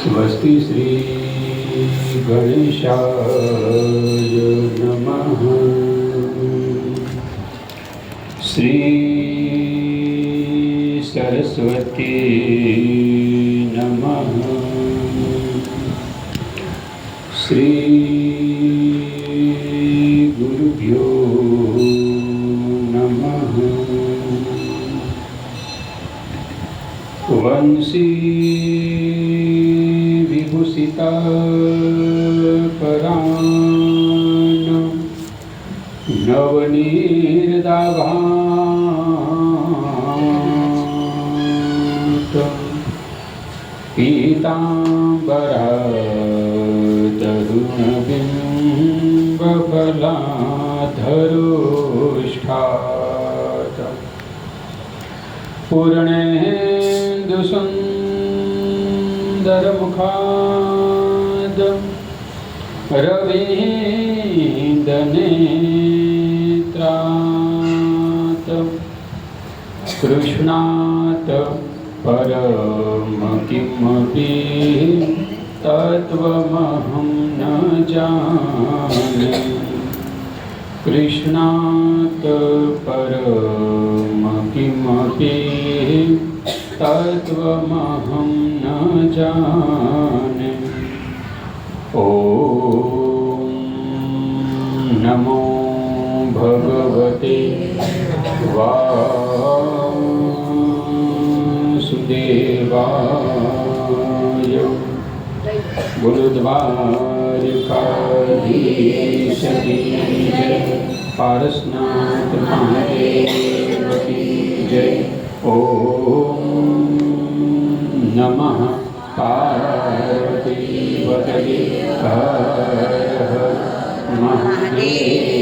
સ્વસ્તિ શ્રી ગણેશાય નમઃ શ્રી સરસ્વતી નમઃ શ્રી ગુરુભ્યો નમઃ વંશી सीता परान् नवनीर्दभाट पीताम्बरतरुणबिम्बबलाधरोष्ठात् पूर्णे ધર્મખાદ રવિંદનેત્રાત કૃષ્ણાત પરમ કિમપી તત્વમહં ન જાને કૃષ્ણાત પરમ કિમપી તત્વમહં ન જાને ॐ નમો ભગવતે વાસુદેવાય ગુરુદ્વારકાધીશ પારસનાથ મહાદેવકી ॐ नमः पार्वतीवतये हर हर महादेव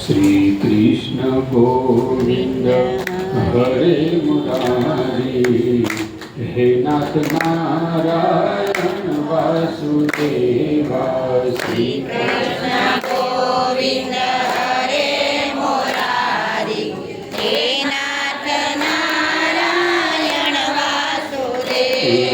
श्री कृष्ण गोविंद हरे मुरारी हे नाथ नारायण वासुदेवा श्री कृष्ण गोविन्द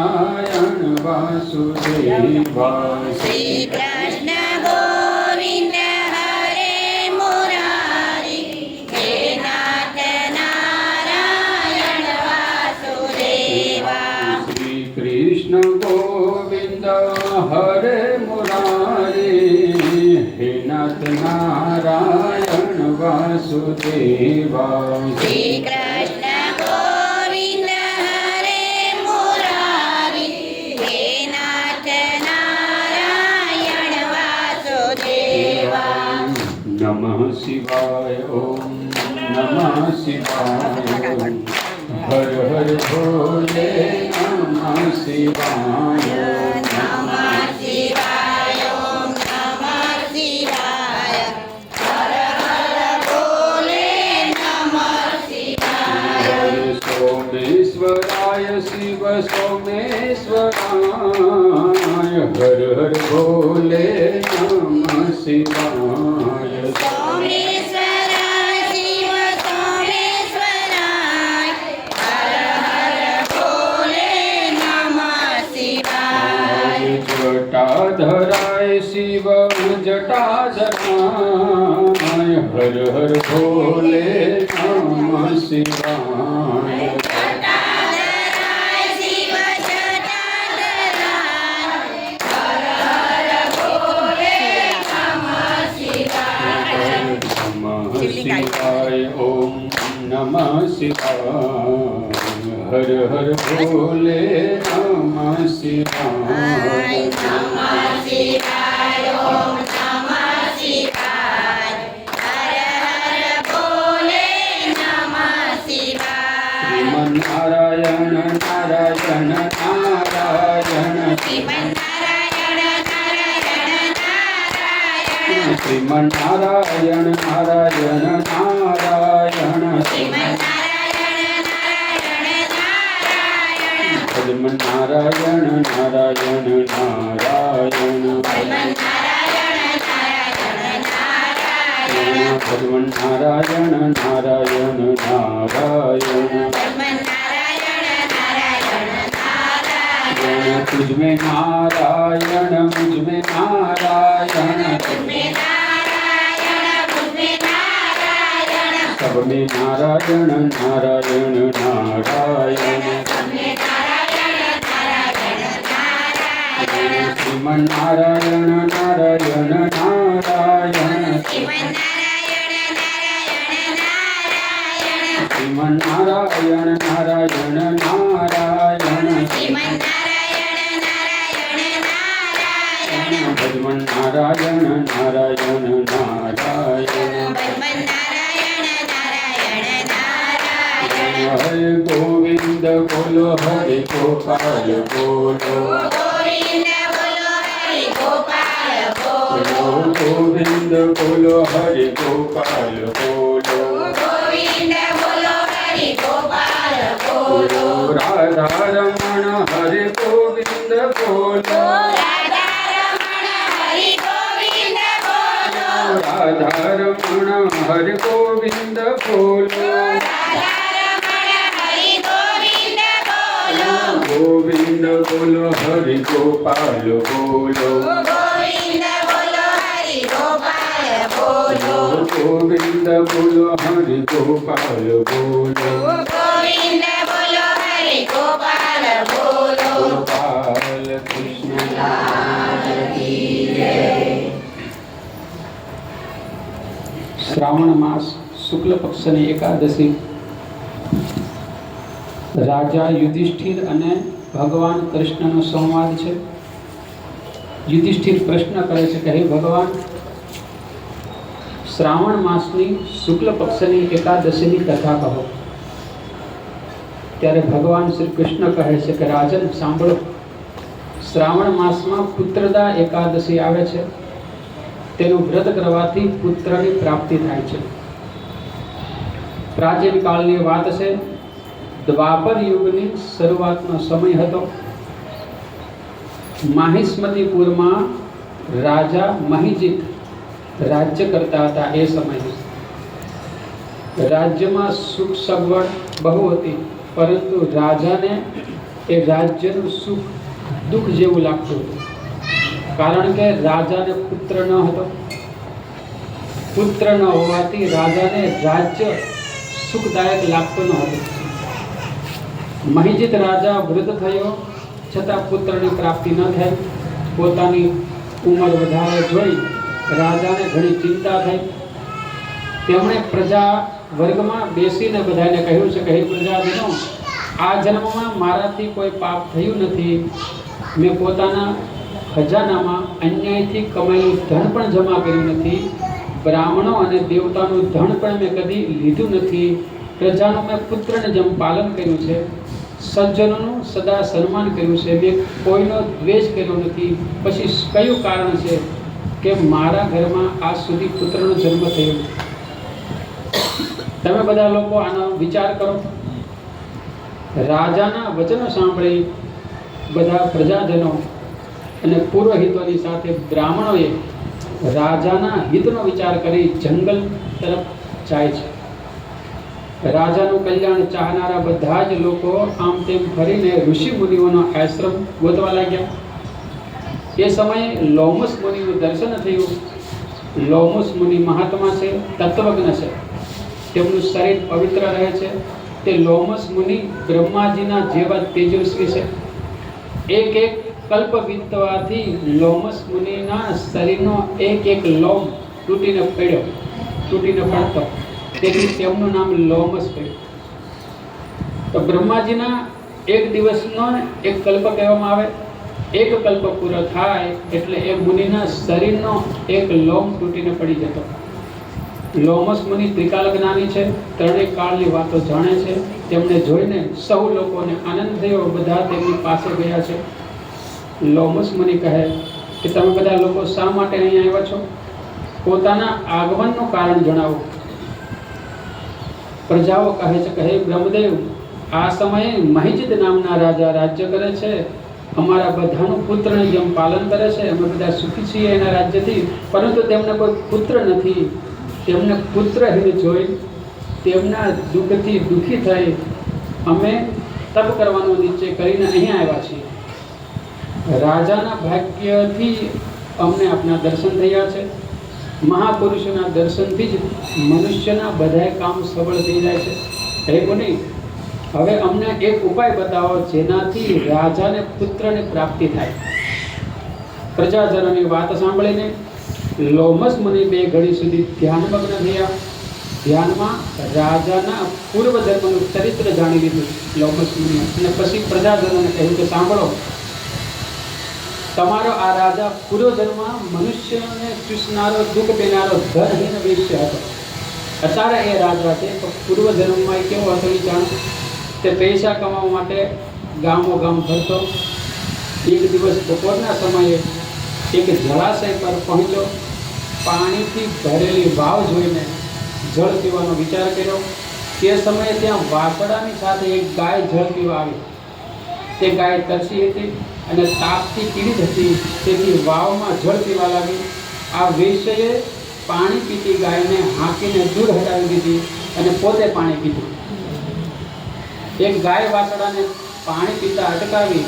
નારાયણ વાસુદેવાય શ્રી કૃષ્ણ ગોવિંદ હરે મુરારી હે નાથ નારાયણ વાસુદેવા શ્રી હરે મુરારી હે નાથ નારાયણ વાસુદેવા શિવાય, ઓમ નમઃ શિવાય. હર હર ભોલે નમઃ શિવાય નમઃ શિવાય સોમેશ્વરાય. હર હર ભોલે નમઃ શિવાય. हराय शिव जटा जनाय हर हर भोले नम शिवाय। शिवाय ओम नमः शिवाय। हर हर भोले नमः शिवाय। શ્રીમન નારાયણ નારાયણ નારાયણ શ્રીમન નારાયણ નારાયણ નારાયણ ભગવન નારાયણ નારાયણ નારાયણ શ્રીમન નારાયણ નારાયણ નારાયણ સબ મે નારાયણ નારાયણ નારાયણ શ્રીમન નારાયણ નારાયણ નારાયણ શ્રીમન નારાયણ નારાયણ નારાયણ ભગવન નારાયણ નારાયણ નારાયણ હર ગોવિંદ બોલો, હરે ગોપાલ બોલો. ગોવિંદ બોલો, હરે ગોપાલ બોલો, રાધા રમણ, હરે ગોવિંદ બોલો. રાધા રમણ, હરે ગોવિંદ બોલો. बोलो हरे गोपाल बोलो गोविन्द बोलो हरि गोपाल बोलो गोविंद बोलो हरे गोपाल बोलो गोविन्द बोलो हरि गोपाल बोलो गोपाल कृष्ण શ્રાવણ માસ શુક્લ પક્ષની એકાદશી રાજા યુધિષ્ઠિર અને ભગવાન કૃષ્ણનો સંવાદ છે. યુધિષ્ઠિર પ્રશ્ન કરે છે કે, હે ભગવાન, શ્રાવણ માસની શુક્લ પક્ષની એકાદશીની કથા કહો. ત્યારે ભગવાન શ્રી કૃષ્ણ કહે છે કે, રાજન, સાંભળો. શ્રાવણ માસમાં પુત્રદા એકાદશી આવે છે. તેનું વ્રત કરવાથી પુત્રની પ્રાપ્તિ થાય છે. પ્રાચીન કાળની વાત છે. દ્વાપર યુગની શરૂઆતનો સમય હતો. માહિસ્મતીપુરમાં રાજા મહિજીત રાજ્ય કરતા હતા એ સમયે. રાજ્યમાં સુખ સગવડ બહુ હતી, પરંતુ રાજાને એ રાજ્યનું સુખ દુઃખ જેવું લાગતું હતું. કારણ કે રાજાને પુત્ર ન હતો. પુત્ર ન હોવાથી રાજાને રાજ્ય સુખદાયક લાગતું ન હતું. મહિજીત રાજા વૃદ્ધ થયો. છતાં પુત્રની પ્રાપ્તિ ન થઈ. પોતાની ઉંમર વધારે જોઈ રાજાને ઘણી ચિંતા થઈ. તેમણે પ્રજા વર્ગમાં બેસીને બધાને કહ્યું છે કે, હે પ્રજાજનો, આ જન્મમાં મારાથી કોઈ પાપ થયું નથી. મેં પોતાના ખજાનામાં અન્યાયથી કમાયેલું ધન પણ જમા કર્યું નથી. બ્રાહ્મણો અને દેવતાનું ધન પણ મેં કદી લીધું નથી. પ્રજાનું મેં પુત્રને જેમ પાલન કર્યું છે સજ્જનોનું સદા સન્માન કર્યું છે. મેં કોઈનો દ્વેષ કર્યો નથી. પછી કયું કારણ છે કે મારા ઘરમાં આજ સુધી પુત્રનો જન્મ થયો તમે બધા લોકો આનો વિચાર કરો. રાજાના વચનો સાંભળી બધા પ્રજાજનો અને પુરોહિતોની સાથે બ્રાહ્મણોએ રાજાના હિતનો વિચાર કરી જંગલ તરફ જાય છે. રાજાનું કલ્યાણ ચાહનારા બધા જ લોકો આમ તેમ ફરીને ઋષિ મુનિઓનો આશ્રમ ગોતવા લાગ્યા. એ સમયે લોમસ મુનિનું દર્શન થયું. લોમસ મુનિ મહાત્મા છે, તત્વજ્ઞ છે. તેમનું શરીર પવિત્ર રહે છે. તે લોમસ મુનિ બ્રહ્માજીના જેવા તેજસ્વી છે. એક એક કલ્પ વિતવાથી લોમસ મુનિના શરીરનો એક એક લોમ તૂટીને પડ્યો, તૂટીને પડતો. તેથી તેમનું નામ લોમસ પડ્યું. તો બ્રહ્માજીના એક દિવસનો એક કલ્પ કહેવામાં આવે. એક કલ્પ પૂરો થાય એટલે એ મુનિના શરીરનો એક લોમ તૂટીને પડી જતો. લોમસ મુનિ ત્રિકાલ જ્ઞાની છે, ત્રણેય કાળની વાતો જાણે છે. તેમને જોઈને સૌ લોકોને આનંદ થયો, બધા તેમની પાસે ગયા છે. લોમસ મુનિ કહે કે તમે બધા લોકો શા માટે અહીં આવ્યા છો? પોતાના આગમનનું કારણ જણાવો. પ્રજાઓ કહે છે કે હે બ્રહ્મદેવ, આ સમયે મહિજિત નામના રાજા રાજ્ય કરે છે. અમારા બધાનું પુત્રને જેમ પાલન કરે છે, અમે બધા સુખી છીએ એના રાજ્યથી. પરંતુ તેમને કોઈ પુત્ર નથી. તેમને પુત્રહીન જોઈ, તેમના દુઃખથી દુઃખી થઈ, અમે તપ કરવાનો નિશ્ચય કરીને અહીં આવ્યા છીએ. રાજાના ભાગ્યથી અમને આપના દર્શન થયા છે. મહાપુરુષોના દર્શનથી જ મનુષ્યના બધાય કામ સફળ થઈ જાય છે. હે મુનિ, હવે અમને એક ઉપાય બતાવો જેનાથી રાજાને પુત્રની પ્રાપ્તિ થાય. પ્રજાજનોની વાત સાંભળીને લોમસ મુનિ બે ઘડી સુધી ધ્યાનમગ્ન થયા. ધ્યાનમાં રાજાના પૂર્વ ધર્મનું ચરિત્ર જાણી લીધું લોમસ મુનિ અને પછી પ્રજાજનોને કહ્યું કે સાંભળો તમારો આ રાજા પૂર્વજન્મમાં મનુષ્યને ચૂસનારો, દુઃખ દેનારો ધનહીન વેશ્ય હતો. અત્યારે એ રાજા છે તો પૂર્વજન્મમાં કેવો હતો એ જાણ? તે પૈસા કમાવા માટે ગામો ગામ ફરતો. એક દિવસ બપોરના સમયે એક જળાશય પર પહોંચ્યો. પાણીથી ભરેલી વાવ જોઈને જળ પીવાનો વિચાર કર્યો. તે સમયે ત્યાં વાસડાની સાથે એક ગાય જળ પીવા આવી. તે ગાય તરસી હતી. અને તાપથી પીડિત હતી તેથી વાવમાં જળ પીવા લાગી. આ વેશ્યએ પાણી પીતી ગાયને હાંકીને દૂર હટાવી દીધી અને પોતે પાણી પીધું. એક ગાય વાસડાને પાણી પીતા અટકાવી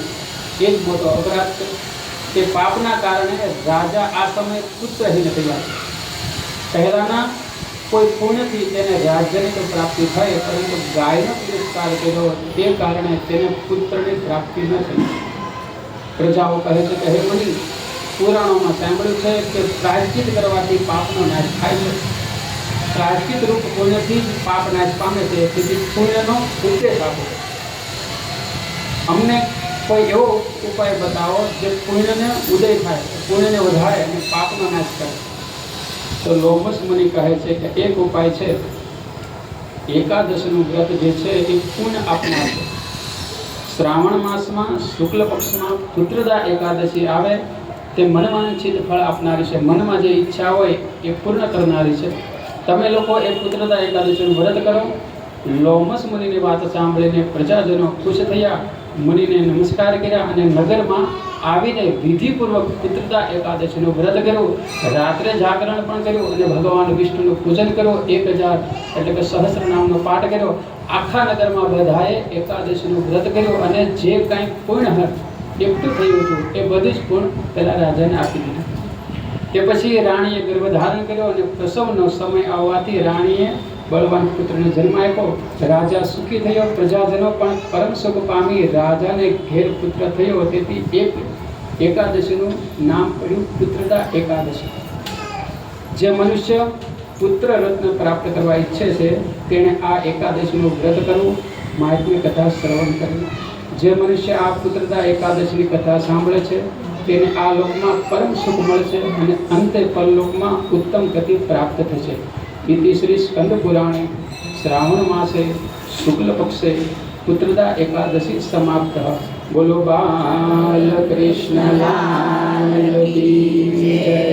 એ જ મોટો અપરાધ છે તે પાપના કારણે રાજા આ સમયે પુત્રહીન થયા. પહેલાના કોઈ પુણ્યથી તેને રાજ્યની તો પ્રાપ્તિ થઈ, પરંતુ ગાયનો તિરસ્કાર કર્યો. તે કારણે તેને પુત્રની પ્રાપ્તિ ન થઈ. પ્રજાઓ કહે છે કે, હે મુનિ પુરાણોમાં સાંભળ્યું છે કે પ્રાયશ્ચિત કરવાથી પાપનો નાશ થાય છે. પ્રાયશ્ચિત રૂપ પુણ્યથી જ પાપ નાશ પામે છે? તેથી પુણ્યનો ઉપદેશ આપો. અમને કોઈ એવો ઉપાય બતાવો જે પુણ્યને ઉદય થાય, પુણ્યને વધારે અને પાપનો નાશ કરે. તો લોમસ મુનિ કહે છે કે, એક ઉપાય છે. એકાદશીનું વ્રત જે છે એ પુણ્ય આપનાર છે. શ્રાવણ માસમાં શુક્લ પક્ષમાં પુત્રદા એકાદશી આવે, તે મનવાંછિત ફળ આપનારી છે. મનમાં જે ઈચ્છા હોય એ પૂર્ણ કરનારી છે. તમે લોકો એ પુત્રદા એકાદશીનું વ્રત કરો. લોમસ મુનિની વાત સાંભળીને પ્રજાજનો ખુશ થયા. મુનિને નમસ્કાર કર્યા અને નગરમાં આવીને વિધિપૂર્વક પુત્રદા એકાદશીનું વ્રત કર્યું. રાત્રે જાગરણ પણ કર્યું અને ભગવાન વિષ્ણુનું પૂજન કર્યું. એક હજાર એટલે કે સહસ્ર નામનો પાઠ કર્યો. આખા નગરમાં બધાએ એકાદશીનું વ્રત કર્યું અને જે કાંઈ પૂર્ણ એકઠું થયું હતું, એ બધું જ પૂર્ણ પેલા રાજાને આપી દીધું. તે પછી રાણીએ ગર્ભધારણ કર્યો અને પ્રસવનો સમય આવવાથી રાણીએ બળવાન પુત્રને જન્મ આપ્યો. રાજા સુખી થયો. પ્રજાજનો પણ પરમ સુખ પામી રાજાને ઘેર પુત્ર થયો. તેથી એક એકાદશીનું નામ પડ્યું પુત્રદા એકાદશી. જે મનુષ્ય પુત્ર રત્ન પ્રાપ્ત કરવા ઈચ્છે છે, તેણે આ એકાદશીનું વ્રત કરવું માહિતી કથા શ્રવણ કરવું. જે મનુષ્ય આ પુત્રદા એકાદશીની કથા સાંભળે છે, તેને આ લોકમાં પરમ સુખ મળશે અને અંતે પરલોકમાં ઉત્તમ ગતિ પ્રાપ્ત થશે ઇતિ શ્રી સ્કંદ પુરાણે શ્રાવણ માસે શુક્લ પક્ષે પુત્રદા એકાદશી સમાપ્ત બોલો બાલ કૃષ્ણ લાલ કી જય.